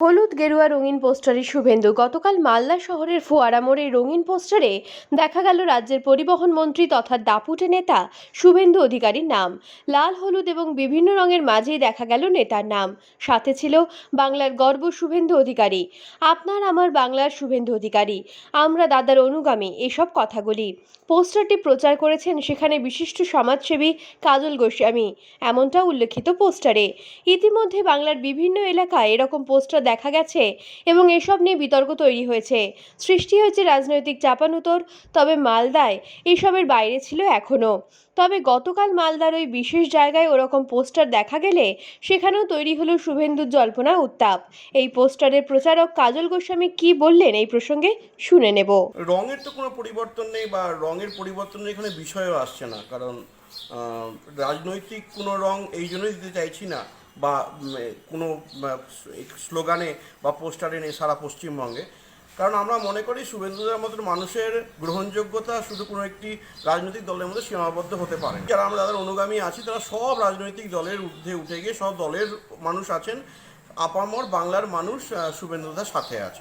হলুদ গেরুয়া রঙিন পোস্টারে শুভেন্দু। গতকাল মালদা শহরের ফোয়ারা মোড়ে রঙিন পোস্টারে দেখা গেল রাজ্যের পরিবহন মন্ত্রী তথা দাপুটে নেতা শুভেন্দু অধিকারীর নাম। লাল, হলুদ এবং বিভিন্ন রঙের মাঝেই দেখা গেল নেতার নাম। সাথে ছিল বাংলার গর্ব শুভেন্দু অধিকারী। আপনার আমার বাংলার শুভেন্দু অধিকারী। আমরা দাদার অনুগামী, এসব কথাগুলি। পোস্টারটি প্রচার করেছেন সেখানে বিশিষ্ট সমাজসেবী কাজল গোস্বামী। এমনটা উল্লেখিত পোস্টারে। ইতিমধ্যে বাংলার বিভিন্ন এলাকায় এরকম পোস্টার দেখা গেছে এবং এসব নিয়ে বিতর্ক তৈরি হয়েছে। সৃষ্টি হয়েছে রাজনৈতিক চাপানুতর, তবে মালদায় এসবের বাইরে ছিল এখনও তবে গতকাল মালদার ওই বিশেষ জায়গায় ওরকম পোস্টার দেখা গেলে সেখানেও তৈরি হলো শুভেন্দুর জল্পনা উত্তাপ। এই পোস্টারের প্রচারক কাজল গোস্বামী কি বললেন এই প্রসঙ্গে শুনে নেব। রঙের তো কোনো পরিবর্তন নেই বা রঙের পরিবর্তনের এখানে বিষয়ও আসছে না। কারণ রাজনৈতিক কোনো রং এই জন্যই দিতে চাইছি না। বা কোনো স্লোগানে বা পোস্টারে নেই সারা পশ্চিমবঙ্গে। কারণ আমরা মনে করি শুভেন্দুদের মতন মানুষের গ্রহণযোগ্যতা শুধু কোনো একটি রাজনৈতিক দলের মধ্যে সীমাবদ্ধ হতে পারে যারা আমরা যাদের অনুগামী আছি, তারা সব রাজনৈতিক দলের ঊর্ধ্বে উঠে গিয়ে সব দলের মানুষ আছেন। আপামর বাংলার মানুষ শুভেন্দুদার সাথে আছেন।